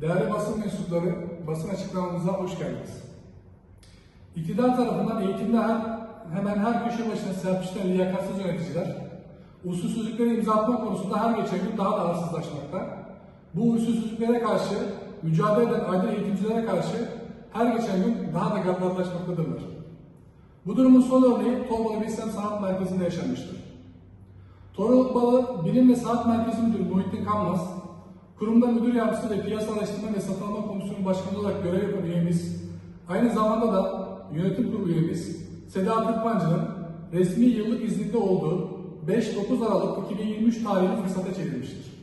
Değerli basın mensupları, basın açıklamamıza hoş geldiniz. İktidar tarafından eğitimde her, hemen her köşe başına serpiştiren liyakatsız yöneticiler, usulsüzlüklere imza atma konusunda her geçen gün daha da arsızlaşmakta. Bu usulsüzlüklere karşı mücadele eden aydın eğitimcilere karşı her geçen gün daha da gaddarlaşmaktadırlar. Bu durumun son örneği Torbalı Bilsem Sanat Merkezi'nde yaşanmıştır. Torbalı Bilim ve Sanat Merkezi Müdürü Muhittin Kanmaz, kurumda müdür yardımcısı ve piyasa araştırma ve satın alma komisyonu başkanı olarak görev yapan üyemiz, aynı zamanda da yönetim kurulu üyemiz Seda Türkmancı'nın resmi yıllık izninde olduğu 5-9 Aralık 2023 tarihli fırsata çevrilmiştir.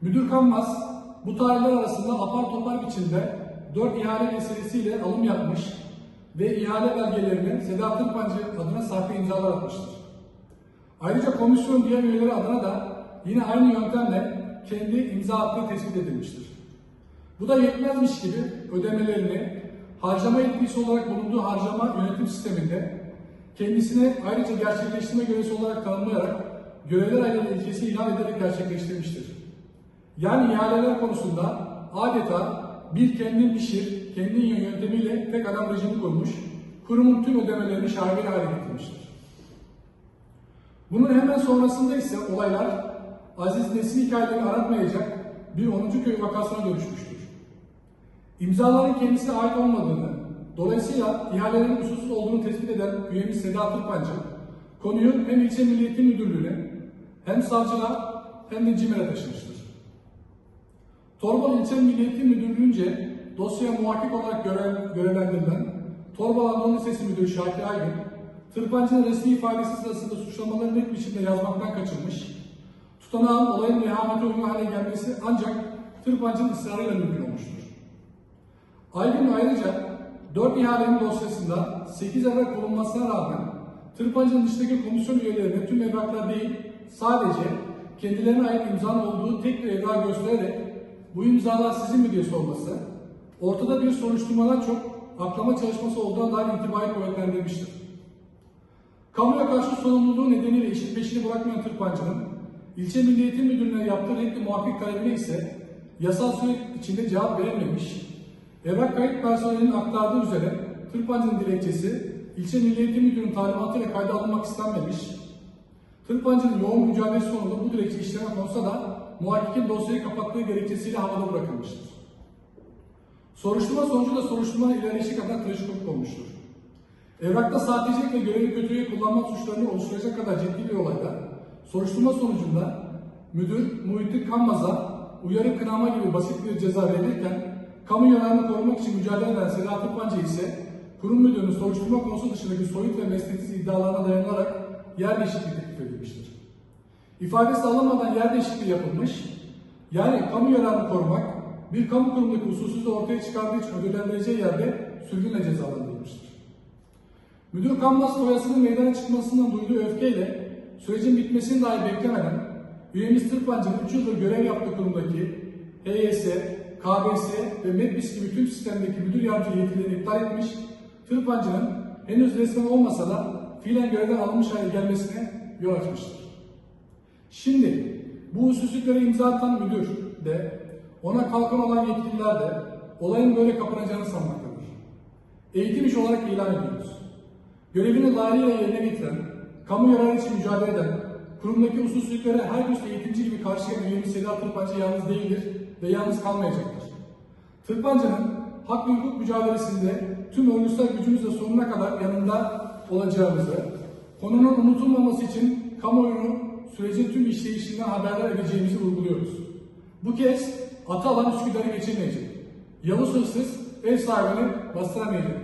Müdür Kanmaz, bu tarihler arasında apar topar biçimde 4 ihale meselesiyle alım yapmış ve ihale belgelerini Seda Türkmancı adına sahte imzalar atmıştır. Ayrıca komisyon diğer üyeleri adına da yine aynı yöntemle kendi imza attığı tespit edilmiştir. Bu da yetmezmiş gibi ödemelerini harcama yetkisi olarak bulunduğu harcama yönetim sisteminde kendisine ayrıca gerçekleştirme görevlisi olarak tanımlayarak görevler ayrılığı ilkesi ilan ederek gerçekleştirmiştir. Yani ihaleler konusunda adeta bir kendin pişir, kendin yöntemiyle tek adam rejimi kurmuş, kurumun tüm ödemelerini şaibeli hale getirmiştir. Bunun hemen sonrasında ise olaylar Aziz Nesin hikayelerini aratmayacak bir 10. köy vakasına dönüşmüştür. İmzaların kendisine ait olmadığını, dolayısıyla ihalelerin usulsüz olduğunu tespit eden üyemiz Seda Türkbancı, konuyu hem ilçe Milliyetin Müdürlüğü'ne hem savcılığa hem de CİMER'e taşımıştır. Torbalı İlçe Milliyetin Müdürlüğü'nce dosyaya muhakkik olarak görev, görevlendirilen Torbalı Anadolu Lisesi Müdürü Şakir Aygün, Tırpancı'nın resmi ifadesi sırasında suçlamaları net biçimde yazmaktan kaçınmış, tutanağın olayın uygun hale gelmesi ancak Tırpancı'nın ısrarıyla mümkün olmuştur. Aygün ayrıca 4 ihalenin dosyasında 8 evrak bulunmasına rağmen Tırpancı'nın dışındaki komisyon üyelerine tüm evraklar değil, sadece kendilerine ait imzanın olduğu tek bir evrak göstererek bu imzalar sizin mi diye sorması, ortada bir soruşturmadan çok aklama çalışması olduğuna dair intibayı kuvvetlendirmiştir. Kamuya karşı sorumluluğu nedeniyle işin peşini bırakmayan Tırpancı'nın ilçe Milli Eğitim Müdürlüğü'ne yaptığı renkli muhakkik talebine ise yasal süre içinde cevap verememiş, evrak kayıt personelinin aktardığı üzere Tırpancı'nın dilekçesi ilçe Milli Eğitim Müdürlüğü'nün talimatıyla kayda alınmak istenmemiş, Tırpancı'nın yoğun mücadelesi sonunda bu dilekçe işleme konsa da muhakkikin dosyayı kapattığı gerekçesiyle havada bırakılmıştır. Soruşturma sonucu da soruşturmanın ilerleyişi kadar trajik olmuştur. Evrakta sahtecilik ve görevi kötüye kullanma suçlarını oluşturacak kadar ciddi bir olayda soruşturma sonucunda müdür Muhittin Kanmaz'a uyarı kınama gibi basit bir ceza verilirken kamu yararını korumak için mücadele eden Sedat Tırpancı ise kurum müdürünün soruşturma konusu dışındaki soyut ve mesleksiz iddialarına dayanarak yer değişikliği teklif edilmiştir. İfadesi alınmadan yer değişikliği yapılmış, yani kamu yararını korumak bir kamu kurumundaki usulsüzlüğü ortaya çıkardığı için ödüllendireceği yerde sürgünle cezalandırılmıştır. Müdür Kanmaz foyasının meydana çıkmasından duyduğu öfkeyle sürecin bitmesini dahi beklemeden üyemiz Tırpancı'nın 3 yıldır görev yaptığı kurumdaki HYS, KBS ve MEDBİS gibi tüm sistemdeki müdür yardımcı yetkilerini iptal etmiş, Tırpancı'nın henüz resmen olmasa da fiilen görevden alınmış hale gelmesine yol açmıştır. Şimdi bu usulsüzlüklere imza atan müdür de ona kalkan olan yetkililer de olayın böyle kapanacağını sanmaktadır. Eğitim iş olarak ilan ediyoruz. Görevini layığıyla yerine getiren, kamu yararı için mücadele eden, kurumdaki usulsüzlüklere her üst eğitimci gibi karşı gelen üyemiz Sedat Tırpancı yalnız değildir ve yalnız kalmayacaktır. Tırpancı'nın hak ve hukuk mücadelesinde tüm örgütsel gücümüzle sonuna kadar yanında olacağımızı, konunun unutulmaması için kamuoyunu sürecin tüm işleyişinden haberdar edeceğimizi vurguluyoruz. Bu kez atı alan Üsküdar'ı geçirmeyecek. Yavuz hırsız ev sahibini bastıramayacak.